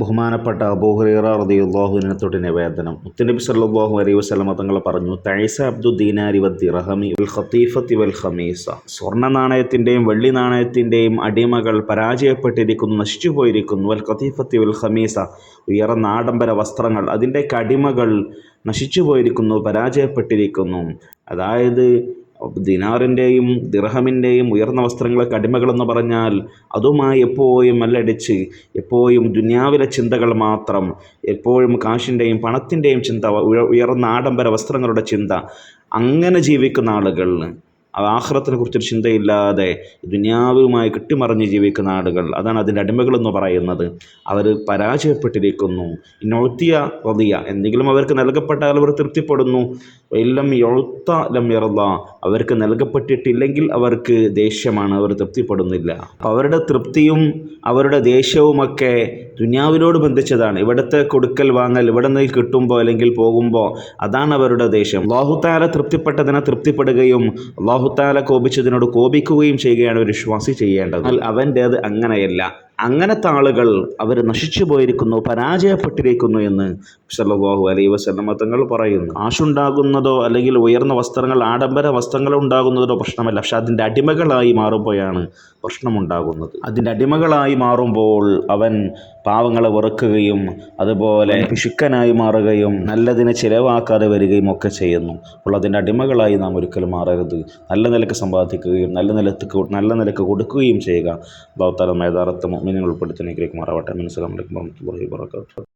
ബഹുമാനപ്പെട്ട അബൂഹുറൈറ റളിയല്ലാഹുവിനെ തൊട്ട് നിവേദനം മുത്തനബി സല്ലാഹു അലൈഹി വസ്ലമ തങ്ങൾ പറഞ്ഞു തൈസ അബ്ദു ദീനാരി വ ഉൽ ഖത്തീഫത്തി വൽ ഖമീസ. സ്വർണ നാണയത്തിന്റെയും വെള്ളി നാണയത്തിന്റെയും അടിമകൾ പരാജയപ്പെട്ടിരിക്കുന്നു നശിച്ചു പോയിരിക്കുന്നു വൽ ഖതീഫത്തി വൽ ഖമീസ ഉയർന്ന ആഡംബര വസ്ത്രങ്ങൾ അതിന്റെയൊക്കെ അടിമകൾ നശിച്ചു പോയിരിക്കുന്നു പരാജയപ്പെട്ടിരിക്കുന്നു. അതായത് ദിനാറിന്റെയും ദിർഹമിന്റെയും ഉയർന്ന വസ്ത്രങ്ങളൊക്കെ അടിമകളെന്ന് പറഞ്ഞാൽ അതുമായി എപ്പോഴും അല്ലടിച്ച് എപ്പോഴും ദുന്യാവിലെ ചിന്തകൾ മാത്രം എപ്പോഴും കാശിന്റെയും പണത്തിന്റെയും ചിന്ത ഉയ- ഉയർന്ന ആഡംബര വസ്ത്രങ്ങളുടെ ചിന്ത. അങ്ങനെ ജീവിക്കുന്ന ആളുകൾ ആഹ്റത്തിനെ കുറിച്ചൊരു ചിന്തയില്ലാതെ ദുനിയാവുമായി കെട്ടിമറിഞ്ഞ് ജീവിക്കുന്ന ആളുകൾ അതാണ് അതിന്റെ അടിമകളെന്ന് പറയുന്നത്. അവർ പരാജയപ്പെട്ടിരിക്കുന്നു. നോത്തിയ റതിയ എന്തെങ്കിലും അവർക്ക് നൽകപ്പെട്ടാൽ അവർ തൃപ്തിപ്പെടുന്നു. എല്ലാം എഴുത്ത ലം ഇറല്ല അവർക്ക് നൽകപ്പെട്ടിട്ടില്ലെങ്കിൽ അവർക്ക് ദേഷ്യമാണ് അവർ തൃപ്തിപ്പെടുന്നില്ല. അവരുടെ തൃപ്തിയും അവരുടെ ദേഷ്യവുമൊക്കെ ദുനിയാവിനോട് ബന്ധിച്ചതാണ്. ഇവിടുത്തെ കൊടുക്കൽ വാങ്ങൽ ഇവിടെ നിന്ന് കിട്ടുമ്പോൾ അല്ലെങ്കിൽ പോകുമ്പോൾ അതാണ് അവരുടെ ദേഷ്യം. അള്ളാഹുത്താല തൃപ്തിപ്പെട്ടതിനെ തൃപ്തിപ്പെടുകയും അള്ളാഹുത്താല കോപിച്ചതിനോട് കോപിക്കുകയും ചെയ്യുകയാണ് ഒരു വിശ്വാസി ചെയ്യേണ്ടത്. എന്നാൽ അത് അങ്ങനെയല്ല. അങ്ങനത്തെ ആളുകൾ അവർ നശിച്ചു പോയിരിക്കുന്നു പരാജയപ്പെട്ടിരിക്കുന്നു എന്ന് സല്ലല്ലാഹു അലൈഹി വസല്ലമ തങ്ങൾ പറയുന്നു. ആശുണ്ടാകുന്നതോ അല്ലെങ്കിൽ ഉയർന്ന വസ്ത്രങ്ങൾ ആഡംബര വസ്ത്രങ്ങൾ ഉണ്ടാകുന്നതോ പ്രശ്നമല്ല. പക്ഷെ അതിന്റെ അടിമകളായി മാറുമ്പോഴാണ് പ്രശ്നമുണ്ടാകുന്നത്. അതിന്റെ അടിമകളായി മാറുമ്പോൾ അവൻ പാവങ്ങളെ വെറുക്കുകയും അതുപോലെ പിശുക്കനായി മാറുകയും നല്ലതിനെ ചിലവാക്കാതെ വരികയും ഒക്കെ ചെയ്യുന്നു. അപ്പോൾ അതിന്റെ അടിമകളായി നാം ഒരിക്കലും മാറരുത്. നല്ല നിലയ്ക്ക് സമ്പാദിക്കുകയും നല്ല നിലയ്ക്ക് നല്ല നിലയ്ക്ക് കൊടുക്കുകയും ചെയ്യുക. അള്ളാഹു താല മീനുകൾ ഉൾപ്പെടുത്തി അനുഗ്രഹിക്കുമാറാവട്ടെ. മനസ്സിലാമലൈക്കും വർഹമത്തുള്ളാഹി വാബറകാതുഹു.